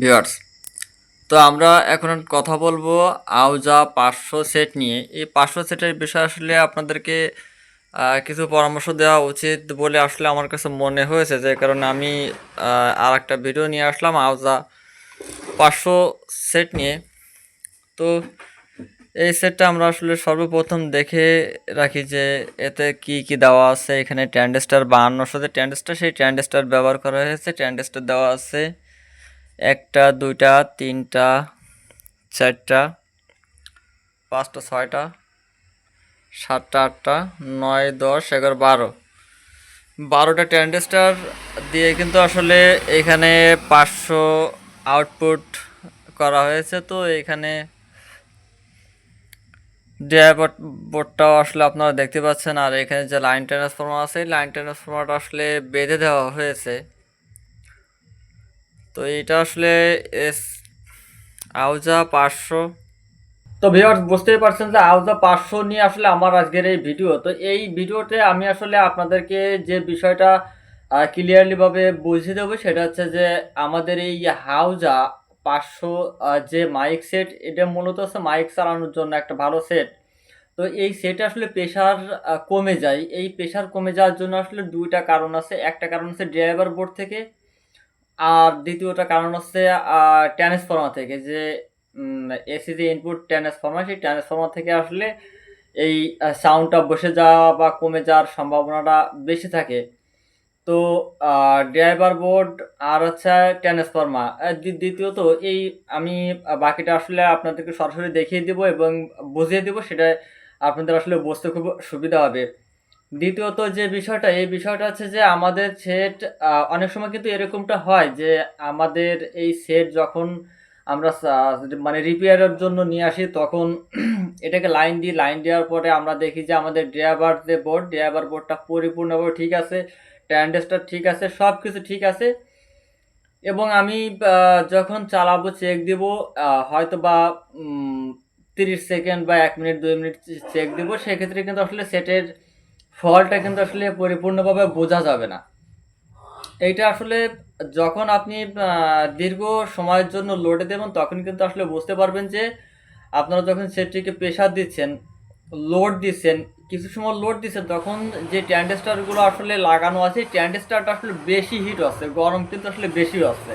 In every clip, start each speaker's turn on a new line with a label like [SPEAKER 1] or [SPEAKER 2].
[SPEAKER 1] Viewers, তো আমরা এখন কথা বলব আউজা পাঁচশো সেট নিয়ে। এই পাঁচশো সেটের বিষয়ে আসলে আপনাদেরকে কিছু পরামর্শ দেওয়া উচিত বলে আসলে আমার কাছে মনে হয়েছে। যে কারণে আমি আর একটা ভিডিও নিয়ে আসলাম আউজা পাঁচশো সেট নিয়ে। তো এই সেটটা আমরা আসলে সর্বপ্রথম দেখে রাখি যে এতে কি কি দেওয়া আছে। এখানে ট্যান্ডেস্টার বাহান্নর সাথে ট্যান্ডেস্টার, সেই ট্যান্ডেস্টার ব্যবহার করা হয়েছে। ট্যান্ডেস্টার দেওয়া আছে একটা, দুইটা, তিনটা, চারটা, পাঁচটা, ছয়টা, সাতটা, আটটা, নয়, দশ, এগারো, বারো। বারোটা ট্যান্ডেস্টার দিয়ে কিন্তু আসলে এখানে পাঁচশো আউটপুট করা হয়েছে। তো এখানে ড্রাইভার বোর্ডটাও আসলে আপনারা দেখতে পাচ্ছেন। আর এখানে যে লাইন ট্রান্সফর্মার আছে লাইন ট্রান্সফর্মারটা আসলে বেঁধে দেওয়া হয়েছে। তো এটা আসলে, এস, আউজা পাঁচশো। তো ভিউয়ার্স বুঝতেই পারছেন যে আউজা পাঁচশো নিয়ে আসলে আমার আজকের এই ভিডিও তো এই ভিডিওতে আমি আসলে আপনাদেরকে যে বিষয়টা ক্লিয়ারলিভাবে বুঝিয়ে দেবো, সেটা হচ্ছে যে আমাদের এই হাউজা পাঁচশো যে মাইক সেট এটা মূলত হচ্ছে মাইক চালানোর জন্য একটা ভালো সেট তো এই সেটে আসলে প্রেশার কমে যায়। এই প্রেশার কমে যাওয়ার জন্য আসলে দুইটা কারণ আছে। একটা কারণ হচ্ছে ড্রাইভার বোর্ড থেকে আর দ্বিতীয়টা কারণ হচ্ছে ট্রান্সফর্মার থেকে যে এসি যে ইনপুট ট্রান্সফর্মার সেই ট্রান্সফর্মার থেকে আসলে এই সাউন্ডটা বসে যাওয়া বা কমে যাওয়ার সম্ভাবনাটা বেশি থাকে। তো ড্রাইভার বোর্ড আর হচ্ছে ট্রান্সফর্মার দ্বিতীয়ত এই আমি বাকিটা আসলে আপনাদেরকে সরাসরি দেখিয়ে দিব এবং বুঝিয়ে দিব, সেটা আপনাদের আসলে বুঝতে খুব সুবিধা হবে। দ্বিতীয়ত যে বিষয়টা, এই বিষয়টা হচ্ছে যে আমাদের সেট অনেক সময় কিন্তু এরকমটা হয় যে আমাদের এই সেট যখন আমরা মানে রিপেয়ারের জন্য নিয়ে আসি, তখন এটাকে লাইন দিই লাইন দেওয়ার পরে আমরা দেখি যে আমাদের ড্রাইভার যে বোর্ড ড্রাইভার বোর্ডটা পরিপূর্ণভাবে ঠিক আছে ট্যান্ডেসটা ঠিক আছে সব কিছু ঠিক আছে। এবং আমি যখন চালাবো চেক দিব হয়তো বা তিরিশ সেকেন্ড বা এক মিনিট দুই মিনিট চেক দিব, সেক্ষেত্রে কিন্তু আসলে সেটের ফলটা কিন্তু আসলে পরিপূর্ণভাবে বোঝা যাবে না। এইটা আসলে যখন আপনি দীর্ঘ সময়ের জন্য লোডে দেবেন, তখন কিন্তু আসলে বুঝতে পারবেন যে আপনারা যখন সেটটিকে প্রেশার দিচ্ছেন লোড দিচ্ছেন, কিছু সময় লোড দিচ্ছেন, তখন যে ট্যান্ডেস্টারগুলো আসলে লাগানো আছে ট্যান্ডেস্টারটা আসলে বেশি হিট আছে গরম কিন্তু আসলে বেশি হচ্ছে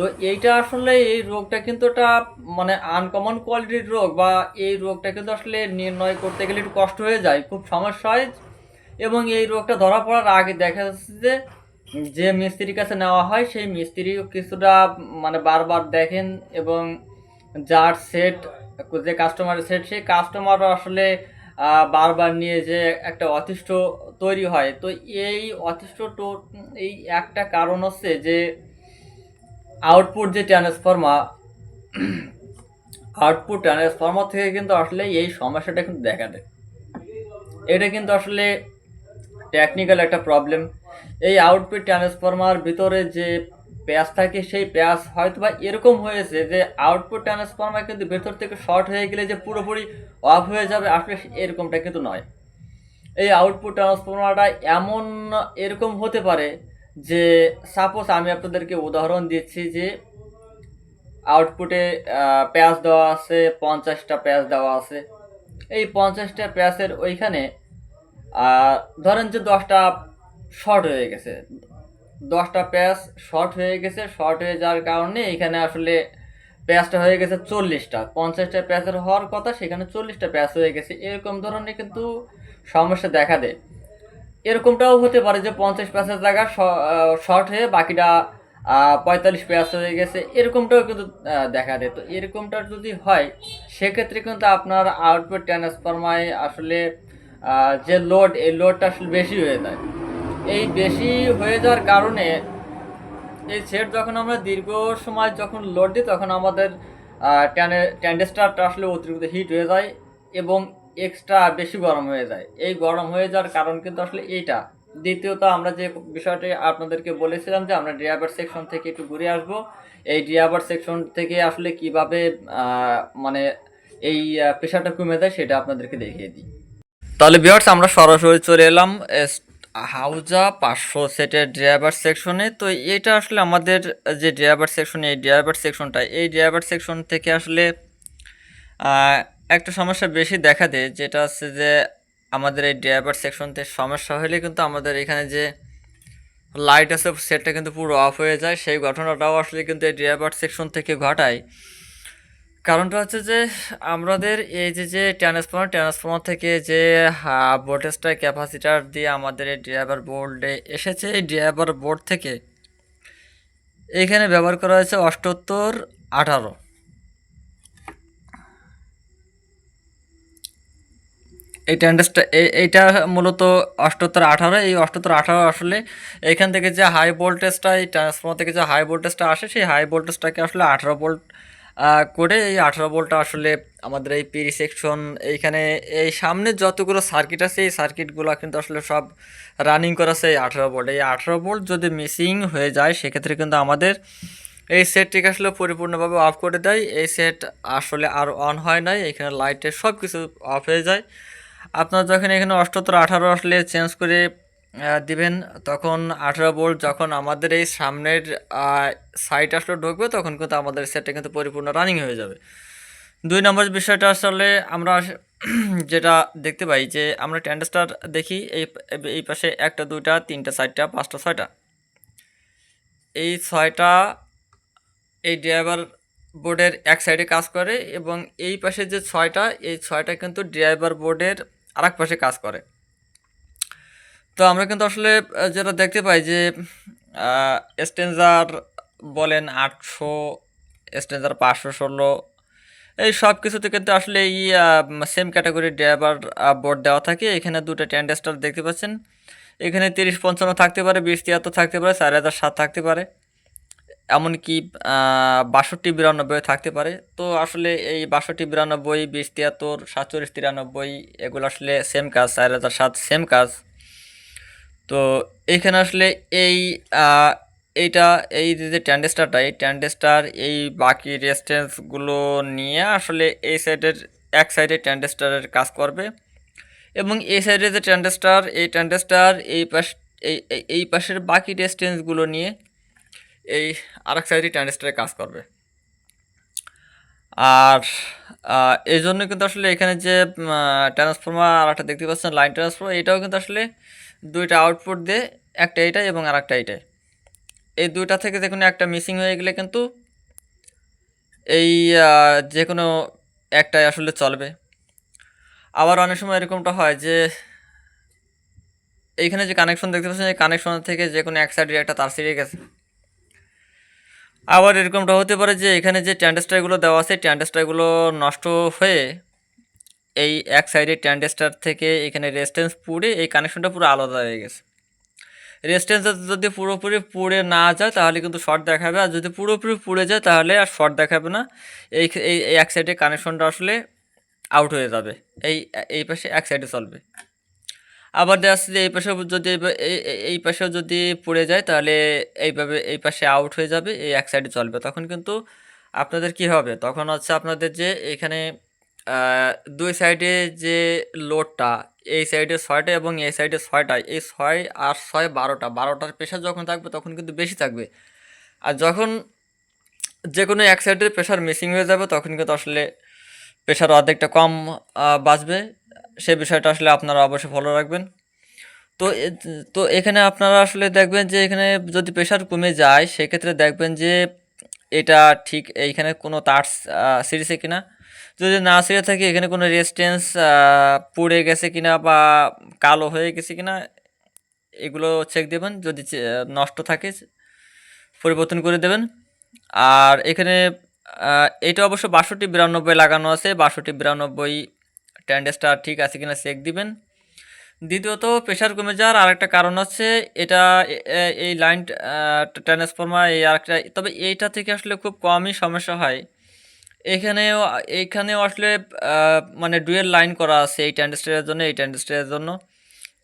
[SPEAKER 1] তো এইটা আসলে এই রোগটা কিন্তু একটা মানে আনকমন কোয়ালিটির রোগ বা এই রোগটা কিন্তু আসলে নির্ণয় করতে গেলে একটু কষ্ট হয়ে যায়, খুব সমস্যা হয়। এবং এই রোগটা ধরা পড়ার আগে দেখা যাচ্ছে যে যে মিস্ত্রির কাছে নেওয়া হয়, সেই মিস্ত্রি কিছুটা মানে বারবার দেখেন এবং যার সেট যে কাস্টমারের সেট সেই কাস্টমারও আসলে বারবার নিয়ে যে একটা অতিষ্ঠ তৈরি হয়। তো এই অতিষ্ঠ এই একটা কারণ হচ্ছে যে আউটপুট যে ট্রান্সফর্মার আউটপুট ট্রান্সফর্মার থেকে কিন্তু আসলে এই সমস্যাটা কিন্তু দেখা দেয়। এটা কিন্তু আসলে টেকনিক্যাল একটা প্রবলেম এই আউটপুট ট্রান্সফর্মার ভিতরে যে প্যাচ থাকে, সেই প্যাচ হয়তো বা এরকম হয়েছে যে আউটপুট ট্রান্সফর্মার কিন্তু ভেতর থেকে শর্ট হয়ে গেলে যে পুরোপুরি অফ হয়ে যাবে, আসলে এরকমটা কিন্তু নয়। এই আউটপুট ট্রান্সফর্মারটা এমন এরকম হতে পারে যে সাপোজ আমি আপনাদেরকে উদাহরণ দিচ্ছি যে আউটপুটে প্যাচ দেওয়া আছে, পঞ্চাশটা প্যাচ দেওয়া আছে। এই পঞ্চাশটা প্যাচের ওইখানে ধরেন যে দশটা শর্ট হয়ে গেছে। দশটা প্যাচ শর্ট হয়ে গেছে শর্ট হয়ে যাওয়ার কারণে এখানে আসলে প্যাচটা হয়ে গেছে চল্লিশটা। পঞ্চাশটা প্যাচের হওয়ার কথা, সেখানে চল্লিশটা প্যাচ হয়ে গেছে। এরকম ধরনের কিন্তু সমস্যা দেখা দেয়। এরকমটাও হতে পারে যে পঞ্চাশ প্যাচের জায়গা শর্ট হয়ে বাকিটা পঁয়তাল্লিশ প্যাচ হয়ে গেছে, এরকমটাও কিন্তু দেখা দেয় তো এরকমটা যদি হয়, সেক্ষেত্রে কিন্তু আপনার আউটপুট ট্রান্সফরমায় আসলে যে লোড এই লোডটা আসলে বেশি হয়ে যায়। এই বেশি হয়ে যাওয়ার কারণে এই সেট যখন আমরা দীর্ঘ সময় যখন লোড দিই, তখন আমাদের ট্যান্ডেস্টারটা আসলে অতিরিক্ত হিট হয়ে যায় এবং এক্সট্রা বেশি গরম হয়ে যায়। এই গরম হয়ে যাওয়ার কারণ কিন্তু আসলে এইটা। দ্বিতীয়ত আমরা যে বিষয়টি আপনাদেরকে বলেছিলাম যে আমরা ড্রাইভার সেকশন থেকে একটু ঘুরে আসব। এই ড্রাইভার সেকশন থেকে আসলে কীভাবে মানে এই পেশাটা কমে যায় সেটা আপনাদেরকে দেখিয়ে দিই। তাহলে ভিউয়ার্স আমরা সরাসরি চলে এলাম হাউজা পাঁচশো সেটের ড্রাইভার সেকশনে তো এটা আসলে আমাদের যে ড্রাইভার সেকশন এই ড্রাইভার সেকশনটা এই ড্রাইভার সেকশন থেকে আসলে একটা সমস্যা বেশি দেখা দেয়, যেটা হচ্ছে যে আমাদের এই ড্রাইভার সেকশন থেকে সমস্যা হলে কিন্তু আমাদের এখানে যে লাইট আছে সেটটা কিন্তু পুরো অফ হয়ে যায়। সেই ঘটনাটাও আসলে কিন্তু এই ড্রাইভার সেকশন থেকে ঘটায়। কারণটা হচ্ছে যে আমাদের এই যে যে ট্রান্সফর্মার ট্রান্সফর্মার থেকে যে ভোল্টেজটা ক্যাপাসিটার দিয়ে আমাদের এই ড্রাইভার বোর্ডে এসেছে। এই ড্রাইভার বোর্ড থেকে এখানে ব্যবহার করা হয়েছে অষ্টোত্তর আঠারো। এই ট্যান্ডেসটা এইটা মূলত অষ্টোত্তর আঠারো, এই অষ্টোত্তর আঠারো আসলে এখান থেকে যে হাই ভোল্টেজটা এই ট্রান্সফর্মার থেকে যে হাই ভোল্টেজটা আসে, সেই হাই ভোল্টেজটাকে আসলে আঠারো ভোল্ট করে এই আঠারো ভোল্টটা আসলে আমাদের এই পিরি সেকশন এইখানে, এই সামনে যতগুলো সার্কিট আছে, এই সার্কিটগুলো কিন্তু আসলে সব রানিং করা আছে এই আঠারো ভোল্ট এই আঠারো ভোল্ট যদি মিসিং হয়ে যায়, সেক্ষেত্রে কিন্তু আমাদের এই সেটটিকে আসলে পরিপূর্ণভাবে অফ করে দেয়। এই সেট আসলে আর অন হয় নাই, এখানে লাইটের সব কিছু অফ হয়ে যায়। আপনার যখন এখানে অষ্টোত্তর, আঠারো আসলে চেঞ্জ করে দিবেন, তখন আঠারো বোল্ট যখন আমাদের এই সামনের সাইট আসলে ঢুকবে, তখন কিন্তু আমাদের সেটটা কিন্তু পরিপূর্ণ রানিং হয়ে যাবে। দুই নম্বর বিষয়টা আসলে আমরা যেটা দেখতে পাই যে, আমরা ট্যান্ডেস্টার দেখি, এই এই পাশে একটা, দুইটা, তিনটা, চারটা, পাঁচটা, ছয়টা। এই ছয়টা, এই ড্রাইভার বোর্ডের এক সাইডে কাজ করে এবং এই পাশে যে ছয়টা, এই ছয়টা কিন্তু ড্রাইভার বোর্ডের আরেক পাশে কাজ করে। তো আমরা কিন্তু আসলে যেটা দেখতে পাই যে স্টেঞ্জার বলেন আটশো স্টেঞ্জার পাঁচশো, ষোলো, এই সব কিছুতে কিন্তু আসলে এই সেম ক্যাটাগরির ড্রাইভার বোর্ড দেওয়া থাকে। এখানে দুটো ট্যান্ডেস্টার দেখতে পাচ্ছেন। এখানে তিরিশ, পঞ্চান্ন থাকতে পারে, বিশ, তিয়াত্তর থাকতে পারে, চার হাজার সাত থাকতে পারে। এমনকি বাষট্টি বিরানব্বই থাকতে পারে। তো আসলে এই বাষট্টি বিরানব্বই, বিশ তিয়াত্তর, সাতচল্লিশ তিরানব্বই, এগুলো আসলে সেম কাজ, চার হাজার সাত সেম কাজ। তো এইখানে আসলে এই এইটা, এই যে ট্যান্ডেস্টারটা এই ট্যান্ডেস্টার এই বাকি রেস্টেন্সগুলো নিয়ে আসলে এই সাইডের, এক সাইডে ট্যান্ডেস্টারের কাজ করবে। এবং এই সাইডে যে ট্যান্ডেস্টার এই ট্যান্ডেস্টার এই পাশ, এই, এই- পাশের বাকি রেস্টেন্সগুলো নিয়ে এই আরেক সাইডে ট্যান্ডেস্টারে কাজ করবে। আর এই জন্য কিন্তু আসলে এখানে যে ট্রান্সফর্মার আর একটা দেখতে পাচ্ছেন লাইন ট্রান্সফর্মার এটাও কিন্তু আসলে দুইটা আউটপুট দিয়ে একটা এইটাই এবং আর একটা এইটাই। এই দুইটা থেকে যে কোনো একটা মিসিং হয়ে গেলে কিন্তু এই যে কোনো একটাই আসলে চলবে। আবার অনেক সময় এরকমটা হয় যে, এইখানে যে কানেকশন দেখতে পাচ্ছেন, এই কানেকশন থেকে যে কোনো এক সাইডে একটা তার ছিঁড়ে গেছে। আবার এরকমটা হতে পারে যে এখানে যে ট্যান্ডেস্টারগুলো দেওয়া আছে ট্যান্ডেস্টারগুলো নষ্ট হয়ে এই এক সাইডে ট্যান্ডেস্টার থেকে এখানে রেস্টেন্স পুড়ে এই কানেকশনটা পুরো আলাদা হয়ে গেছে। রেস্টেন্স যদি পুরোপুরি পুড়ে না যায়, তাহলে কিন্তু শর্ট দেখাবে, আর যদি পুরোপুরি পুড়ে যায়, তাহলে আর শর্ট দেখাবে না। এই এই এক সাইডে কানেকশনটা আসলে আউট হয়ে যাবে, এই এই পাশে এক সাইডে চলবে। আবার দেখা যাচ্ছে যে এই পাশেও যদি এই পাশেও যদি পড়ে যায়, তাহলে এইভাবে এই পাশে আউট হয়ে যাবে, এই এক সাইডে চলবে। তখন কিন্তু আপনাদের কি হবে? তখন হচ্ছে আপনাদের যে এখানে দুই সাইডে যে লোডটা এই সাইডে ছয়টা এবং এই সাইডে ছয়টা, এই ছয় আর ছয় বারোটা, বারোটার প্রেশার যখন থাকবে, তখন কিন্তু বেশি থাকবে। আর যখন যে কোনো এক সাইডের প্রেশার মিসিং হয়ে যাবে, তখন কিন্তু আসলে প্রেশার অর্ধেকটা কম বাঁচবে। সে বিষয়টা আসলে আপনারা অবশ্যই ফলো রাখবেন। তো তো এখানে আপনারা আসলে দেখবেন যে এখানে যদি প্রেশার কমে যায়, সেক্ষেত্রে দেখবেন যে এটা ঠিক এইখানে কোনো তার সিরিজে কিনা। যদি না সিরে থাকে, এখানে কোনো রেজিস্ট্যান্স পুড়ে গেছে কিনা বা কালো হয়ে গেছে কিনা, এগুলো চেক দেবেন। যদি নষ্ট থাকে, পরিবর্তন করে দেবেন। আর এখানে এটা অবশ্য বাষট্টি বিরানব্বই লাগানো আছে। বাষট্টি বিরানব্বই ট্যান্ডেসটা ঠিক আছে কিনা চেক দিবেন। দ্বিতীয়ত প্রেশার কমে যাওয়ার আরেকটা কারণ হচ্ছে এটা এই লাইন ট্রান্সফর্মার এই আরেকটা, তবে এইটা থেকে আসলে খুব কমই সমস্যা হয়। এখানেও এইখানেও আসলে মানে ডুয়েল লাইন করা আছে এই ট্যান্ডেস্টারের জন্য, এই ট্যান্ডেস্টারের জন্য।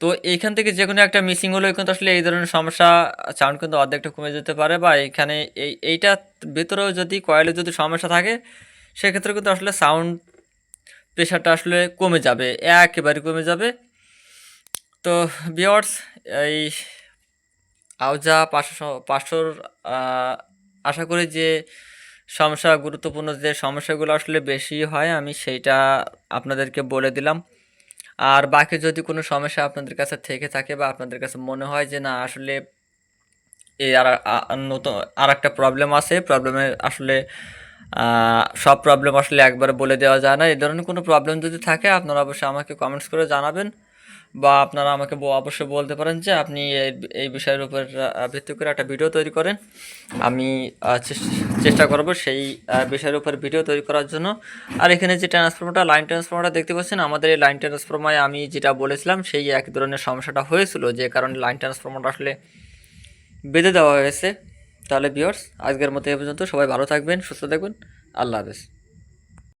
[SPEAKER 1] তো এইখান থেকে যে কোনো একটা মিসিং হলেও কিন্তু আসলে এই ধরনের সমস্যা সাউন্ড কিন্তু অর্ধেকটা কমে যেতে পারে বা এখানে এই এইটা ভিতরেও যদি কয়েলে যদি সমস্যা থাকে, সেক্ষেত্রে কিন্তু আসলে সাউন্ড প্রেশারটা আসলে কমে যাবে একেবারে কমে যাবে। তো ভিওয়ার্স এই আউজা পাঁচশো পাঁচশোর আহ, আশা করি যে সমস্যা গুরুত্বপূর্ণ যে সমস্যাগুলো আসলে বেশি হয় আমি সেইটা আপনাদেরকে বলে দিলাম। আর বাকি যদি কোনো সমস্যা আপনাদের কাছে থেকে থাকে বা আপনাদের কাছে মনে হয় যে না আসলে এই আর নতুন আর একটা প্রবলেম আছে প্রবলেমে আসলে সব প্রবলেম আসলে একবারে বলে দেওয়া যায় না। এই ধরনের কোনো প্রবলেম যদি থাকে, আপনারা অবশ্যই আমাকে কমেন্টস করে জানাবেন বা আপনারা আমাকে অবশ্যই বলতে পারেন যে আপনি এই বিষয়ের উপর ভিত্তি করে একটা ভিডিও তৈরি করেন। আমি চেষ্টা করব সেই বিষয়ের উপর ভিডিও তৈরি করার জন্য। আর এখানে যে ট্রান্সফর্মারটা লাইন ট্রান্সফর্মারটা দেখতে পাচ্ছেন, আমাদের এই লাইন ট্রান্সফর্মারে আমি যেটা বলেছিলাম, সেই এক ধরনের সমস্যাটা হয়েছিল। যে কারণে লাইন ট্রান্সফর্মারটা আসলে বেঁধে দেওয়া হয়েছে। তাহলে বিয়ার্স আজকের মতো এ পর্যন্ত। সবাই ভালো থাকবেন সুস্থ থাকবেন। আল্লাহ হাফেজ।